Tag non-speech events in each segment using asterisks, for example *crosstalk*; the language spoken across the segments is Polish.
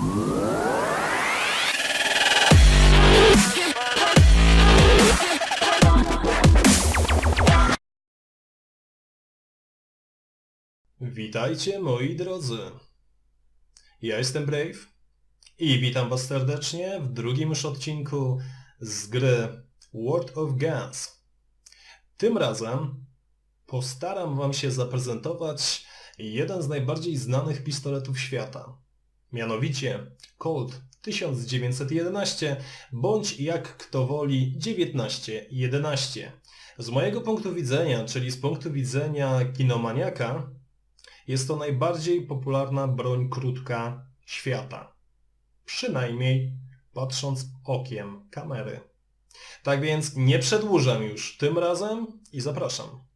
Witajcie moi drodzy. Ja jestem Brave i witam was serdecznie w drugim już odcinku z gry World of Guns. Tym razem postaram wam się zaprezentować jeden z najbardziej znanych pistoletów świata. Mianowicie Colt 1911 bądź jak kto woli 1911. Z mojego punktu widzenia, czyli z punktu widzenia kinomaniaka, jest to najbardziej popularna broń krótka świata. Przynajmniej patrząc okiem kamery. Tak więc nie przedłużam już tym razem i zapraszam.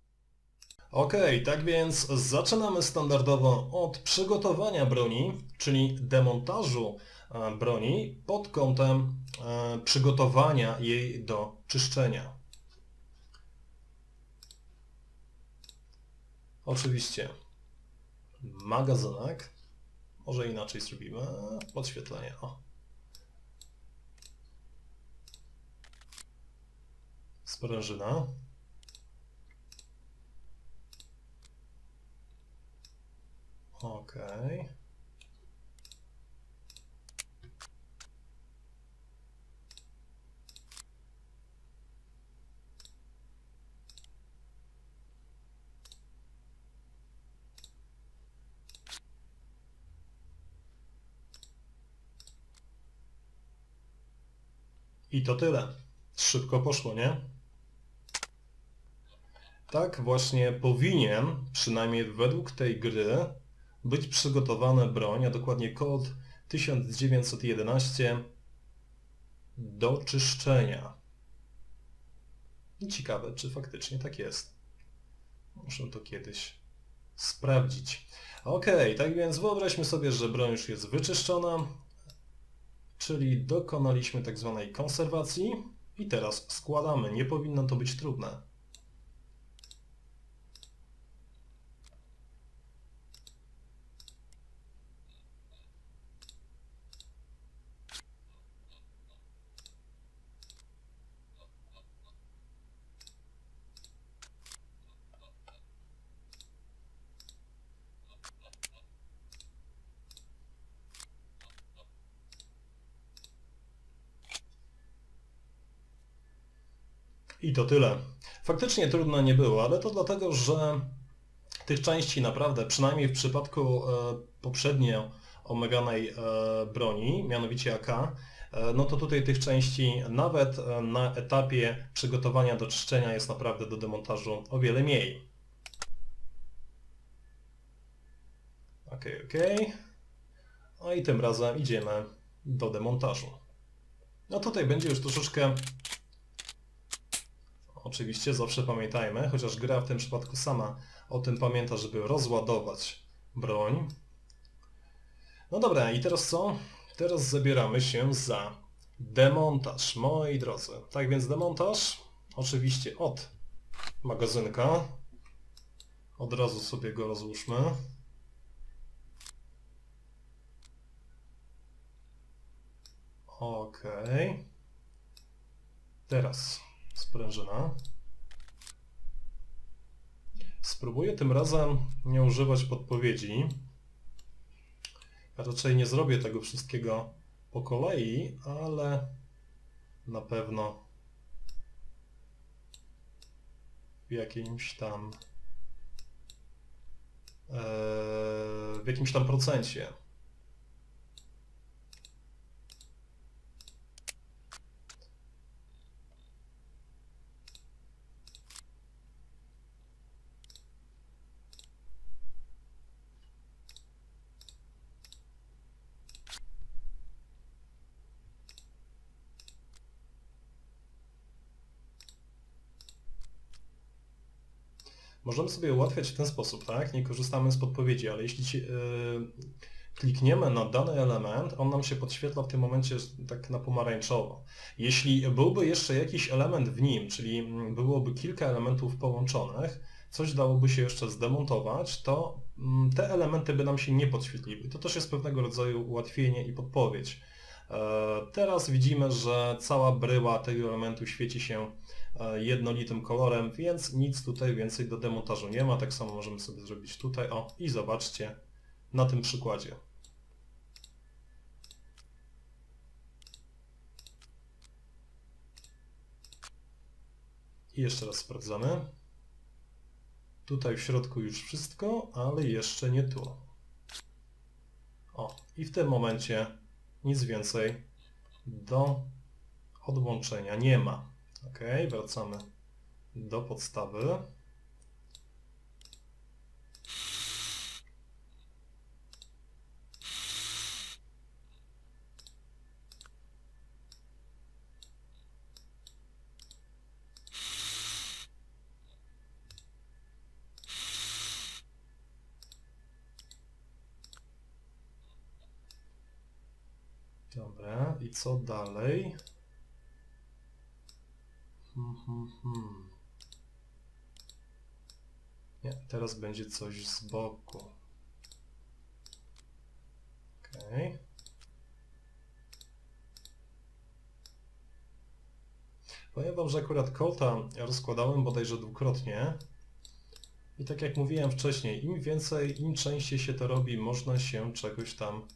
Okej, tak więc zaczynamy standardowo od przygotowania broni, czyli demontażu e, broni pod kątem e, przygotowania jej do czyszczenia. Oczywiście magazynek. Może inaczej zrobimy. Podświetlenie. O. Sprężyna. Okej. I to tyle. Szybko poszło, nie? Tak właśnie powinien, przynajmniej według tej gry, być przygotowana broń, a dokładnie kod 1911 do czyszczenia. I ciekawe, czy faktycznie tak jest. Muszę to kiedyś sprawdzić. Okej, tak więc wyobraźmy sobie, że broń już jest wyczyszczona, czyli dokonaliśmy tak zwanej konserwacji i teraz składamy. Nie powinno to być trudne. I to tyle. Faktycznie trudno nie było, ale to dlatego, że tych części naprawdę, przynajmniej w przypadku e, poprzednio omeganej e, broni, mianowicie AK, e, no to tutaj tych części nawet e, na etapie przygotowania do czyszczenia jest naprawdę do demontażu o wiele mniej. Ok, ok. No i tym razem idziemy do demontażu. No tutaj będzie już troszeczkę Oczywiście zawsze pamiętajmy, chociaż gra w tym przypadku sama o tym pamięta, żeby rozładować broń. No dobra, i teraz co? Teraz zabieramy się za demontaż, moi drodzy. Tak więc demontaż, oczywiście od magazynka. Od razu sobie go rozłóżmy. Okej. Teraz sprężyna. Spróbuję tym razem nie używać podpowiedzi. Raczej nie zrobię tego wszystkiego po kolei, ale na pewno w jakimś tam e, w jakimś tam procencie. Możemy sobie ułatwiać w ten sposób, tak? Nie korzystamy z podpowiedzi, ale jeśli ci, yy, klikniemy na dany element, on nam się podświetla w tym momencie tak na pomarańczowo. Jeśli byłby jeszcze jakiś element w nim, czyli byłoby kilka elementów połączonych, coś dałoby się jeszcze zdemontować, to mm, te elementy by nam się nie podświetliły. To też jest pewnego rodzaju ułatwienie i podpowiedź. E, Teraz widzimy, że cała bryła tego elementu świeci się e, jednolitym kolorem, więc nic tutaj więcej do demontażu nie ma. Tak samo możemy sobie zrobić tutaj. O, i zobaczcie na tym przykładzie. I jeszcze raz sprawdzamy. Tutaj w środku już wszystko, ale jeszcze nie tu. O, i w tym momencie nic więcej do odłączenia nie ma. Ok, wracamy do podstawy. Dobra, i co dalej? Hmm, hmm, hmm. Nie, teraz będzie coś z boku. Okej. Powiem Wam, że akurat kota rozkładałem bodajże dwukrotnie. I tak jak mówiłem wcześniej, im więcej, im częściej się to robi, można się czegoś tam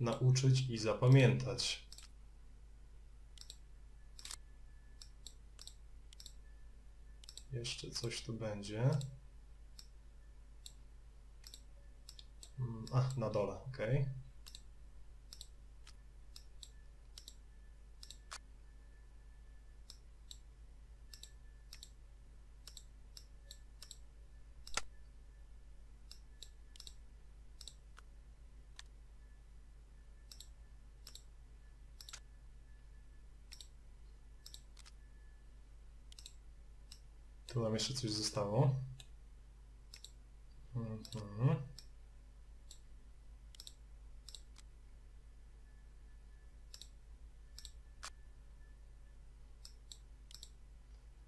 nauczyć i zapamiętać. Jeszcze coś tu będzie. Mm, A, na dole, ok. Tu nam jeszcze coś zostało. Mhm.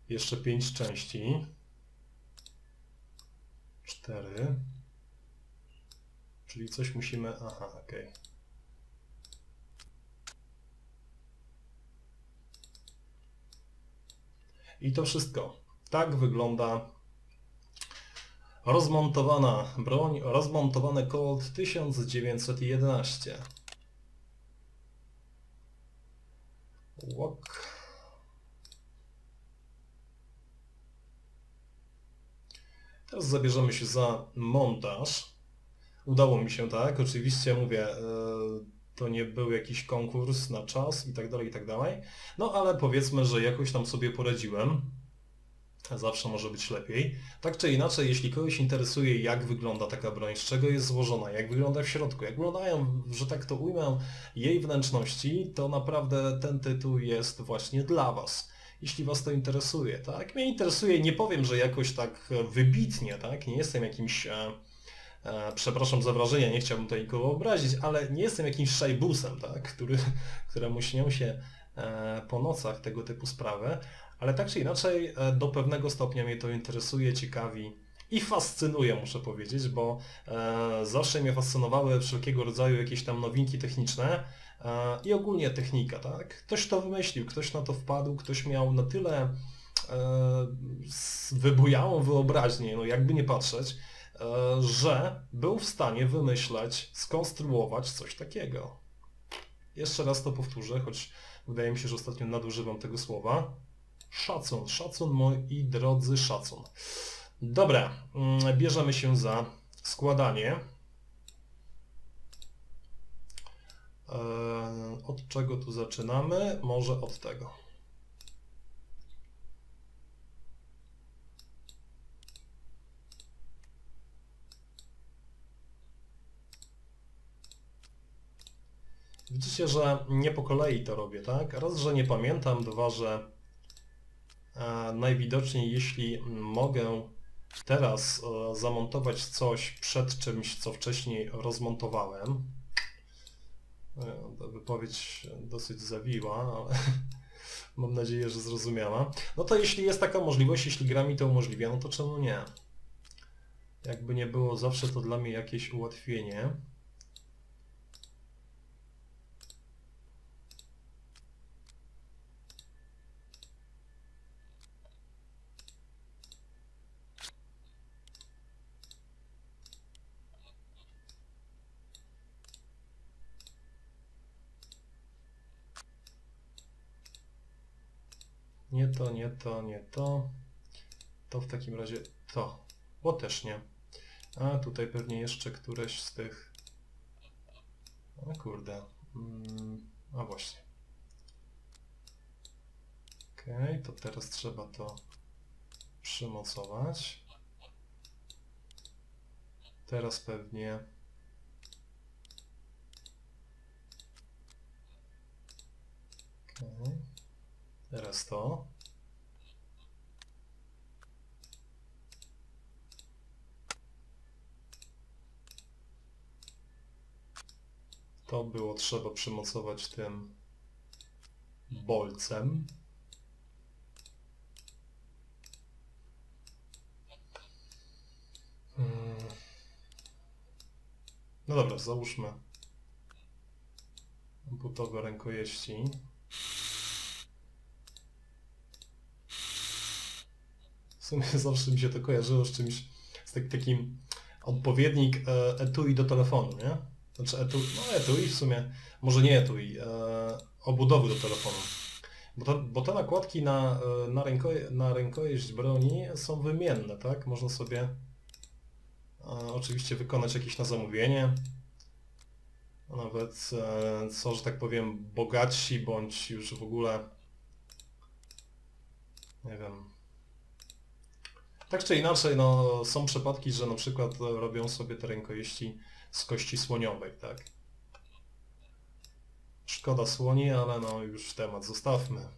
Jeszcze pięć części. Cztery. Czyli coś musimy... Aha, okej. I to wszystko. Tak wygląda rozmontowana broń, rozmontowany Colt 1911. Łok. Teraz zabierzemy się za montaż. Udało mi się, tak? Oczywiście mówię, e, to nie był jakiś konkurs na czas i tak dalej, i tak dalej. No ale powiedzmy, że jakoś tam sobie poradziłem. Zawsze może być lepiej. Tak czy inaczej, jeśli kogoś interesuje, jak wygląda taka broń, z czego jest złożona, jak wygląda w środku, jak wyglądają, że tak to ujmę, jej wnętrzności, to naprawdę ten tytuł jest właśnie dla Was. Jeśli Was to interesuje, tak? Mnie interesuje, nie powiem, że jakoś tak wybitnie, tak? Nie jestem jakimś, e, e, przepraszam za wrażenie, nie chciałbym tutaj nikogo obrazić, ale nie jestem jakimś szajbusem, tak? Który, któremu śnią się e, po nocach tego typu sprawy, ale tak czy inaczej e, do pewnego stopnia mnie to interesuje, ciekawi i fascynuje, muszę powiedzieć, bo e, zawsze mnie fascynowały wszelkiego rodzaju jakieś tam nowinki techniczne e, i ogólnie technika, tak? Ktoś to wymyślił, ktoś na to wpadł, ktoś miał na tyle wybujałą wyobraźnię, no jakby nie patrzeć, że był w stanie wymyśleć, skonstruować coś takiego. Jeszcze raz to powtórzę, choć wydaje mi się, że ostatnio nadużywam tego słowa. Szacun, szacun moi drodzy, szacun. Dobra, mm, bierzemy się za składanie. Eee, Od czego tu zaczynamy? Może od tego. Widzicie, że nie po kolei to robię, tak? Raz, że nie pamiętam, dwa, że e, najwidoczniej jeśli mogę teraz e, zamontować coś przed czymś, co wcześniej rozmontowałem, e, wypowiedź dosyć zawiła, ale *laughs* mam nadzieję, że zrozumiała, no to jeśli jest taka możliwość, jeśli gra mi to umożliwia, no to czemu nie? Jakby nie było, zawsze to dla mnie jakieś ułatwienie. Nie to, nie to, nie to. To w takim razie to. Bo też nie. A tutaj pewnie jeszcze któreś z tych... O kurde. Mm, a właśnie. Okej, to teraz trzeba to przymocować. Teraz pewnie... Okej. Teraz to. To było trzeba przymocować tym bolcem. Hmm. No dobra, załóżmy butowe rękojeści. Sumie zawsze mi się to kojarzyło z czymś, z tak, takim odpowiednik e, etui do telefonu, nie? Znaczy etui, no etui w sumie, może nie etui, e, obudowy do telefonu. Bo, to, bo te nakładki na, e, na, rękoje, na rękojeść broni są wymienne, tak? Można sobie e, oczywiście wykonać jakieś na zamówienie. Nawet e, co, że tak powiem, bogatsi bądź już w ogóle nie wiem, tak czy inaczej, no, są przypadki, że na przykład robią sobie te rękojeści z kości słoniowej, tak? Szkoda słoni, ale no już temat zostawmy.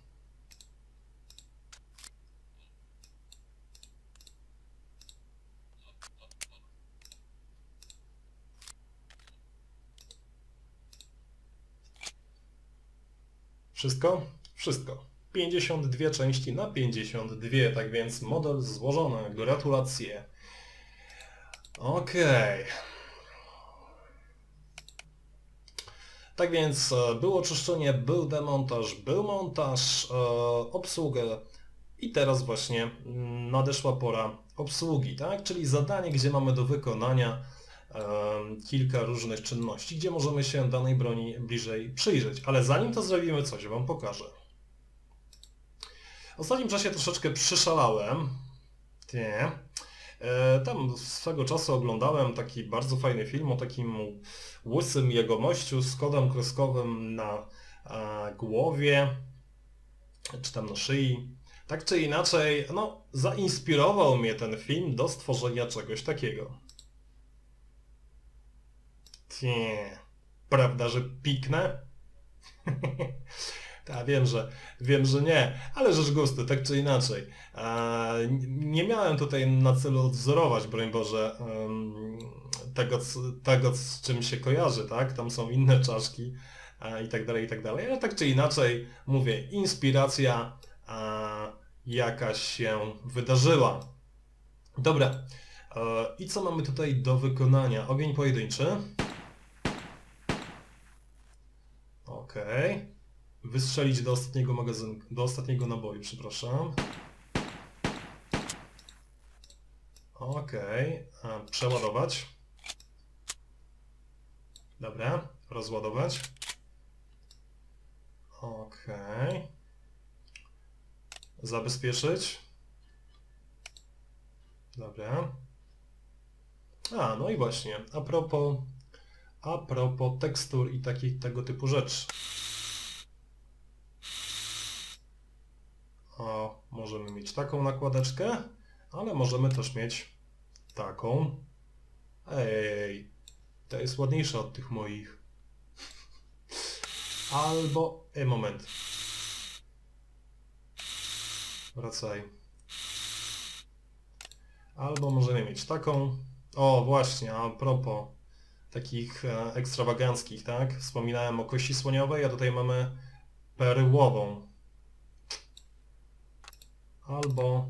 Wszystko? Wszystko. 52 części na 52, tak więc model złożony. Gratulacje. Okej. Tak więc e, było czyszczenie, był demontaż, był montaż, e, obsługę i teraz właśnie mm, nadeszła pora obsługi, tak? Czyli zadanie, gdzie mamy do wykonania e, kilka różnych czynności, gdzie możemy się danej broni bliżej przyjrzeć. Ale zanim to zrobimy, coś Wam pokażę. W ostatnim czasie troszeczkę przyszalałem. Nie. E, Tam swego czasu oglądałem taki bardzo fajny film o takim łysym jegomościu z kodem kreskowym na e, głowie, czy tam na szyi. Tak czy inaczej, no, zainspirował mnie ten film do stworzenia czegoś takiego. Nie. Prawda, że piknę? *laughs* Tak, wiem, że wiem, że nie, ale rzecz gustu, tak czy inaczej. Nie miałem tutaj na celu odwzorować, broń Boże, tego, tego, z czym się kojarzy, tak? Tam są inne czaszki i tak dalej, i tak dalej. Ale tak czy inaczej, mówię, inspiracja jakaś się wydarzyła. Dobra. E, I co mamy tutaj do wykonania? Ogień pojedynczy. Okej. Wystrzelić do ostatniego magazynku, do ostatniego naboju, przepraszam. Okej. a, Przeładować. Dobra. Rozładować. Okej. Zabezpieczyć. Dobra. A, no i właśnie, a propos, a propos tekstur i takich tego typu rzeczy. O, możemy mieć taką nakładeczkę, ale możemy też mieć taką. Ej, ta jest ładniejsza od tych moich. Albo... Ej, moment. Wracaj. Albo możemy mieć taką. O, właśnie, a propos takich e, ekstrawaganckich, tak? Wspominałem o kości słoniowej, a tutaj mamy perłową. Albo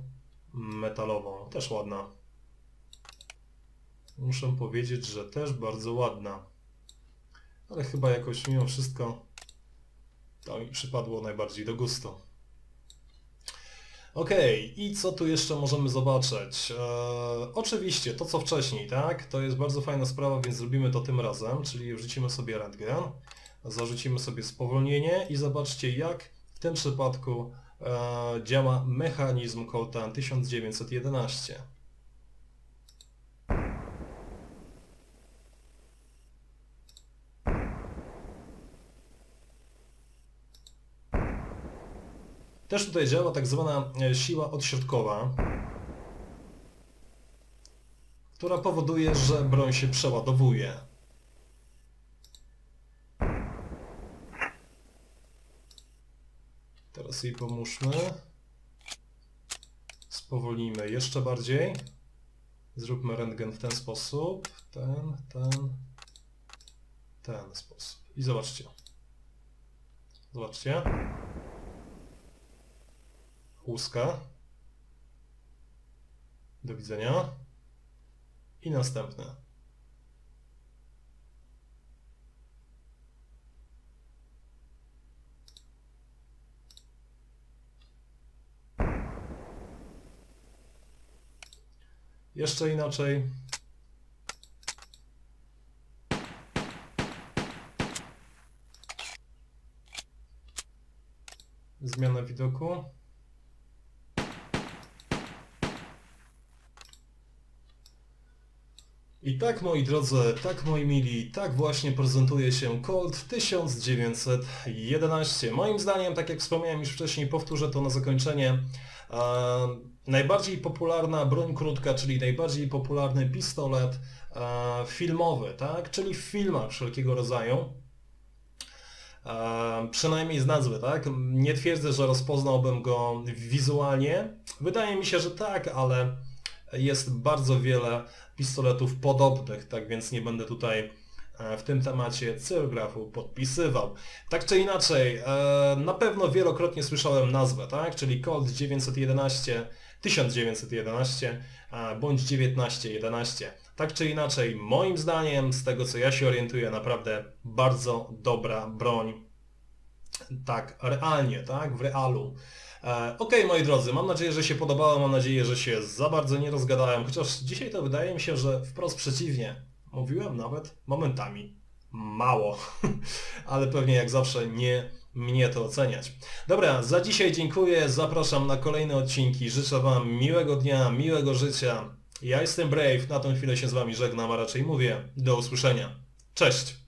metalową, też ładna. muszę powiedzieć, że też bardzo ładna. Ale chyba jakoś mimo wszystko to mi przypadło najbardziej do gustu. Okej, i co tu jeszcze możemy zobaczyć? Eee, oczywiście to co wcześniej, tak? To jest bardzo fajna sprawa, więc zrobimy to tym razem, czyli wrzucimy sobie rentgen, zarzucimy sobie spowolnienie i zobaczcie jak w tym przypadku działa mechanizm Coltan 1911. Też tutaj działa tak zwana e, siła odśrodkowa, która powoduje, że broń się przeładowuje. Teraz jej pomóżmy. Spowolnijmy jeszcze bardziej. Zróbmy rentgen w ten sposób. Ten, ten, ten sposób. I zobaczcie. Zobaczcie. Łuska. Do widzenia. I następne. Jeszcze inaczej. Zmiana widoku. I tak moi drodzy, tak moi mili, tak właśnie prezentuje się Colt 1911. Moim zdaniem, tak jak wspomniałem już wcześniej, powtórzę to na zakończenie, najbardziej popularna broń krótka, czyli najbardziej popularny pistolet e, filmowy, tak? czyli w filmach wszelkiego rodzaju. Przynajmniej z nazwy, tak? Nie twierdzę, że rozpoznałbym go wizualnie. Wydaje mi się, że tak, ale jest bardzo wiele pistoletów podobnych, tak więc nie będę tutaj w tym temacie cyrgrafu podpisywał. Tak czy inaczej, e, na pewno wielokrotnie słyszałem nazwę, tak? czyli Colt 911, 1911 e, bądź 1911. Tak czy inaczej, moim zdaniem, z tego co ja się orientuję, naprawdę bardzo dobra broń. Tak, realnie, tak, w realu. E, Okej, moi drodzy, mam nadzieję, że się podobało, mam nadzieję, że się za bardzo nie rozgadałem, chociaż dzisiaj to wydaje mi się, że wprost przeciwnie. Mówiłem nawet momentami mało, *laughs* ale pewnie jak zawsze nie mnie to oceniać. Dobra, za dzisiaj dziękuję, zapraszam na kolejne odcinki, życzę Wam miłego dnia, miłego życia. Ja jestem Brave, na tą chwilę się z Wami żegnam, a raczej mówię do usłyszenia. Cześć!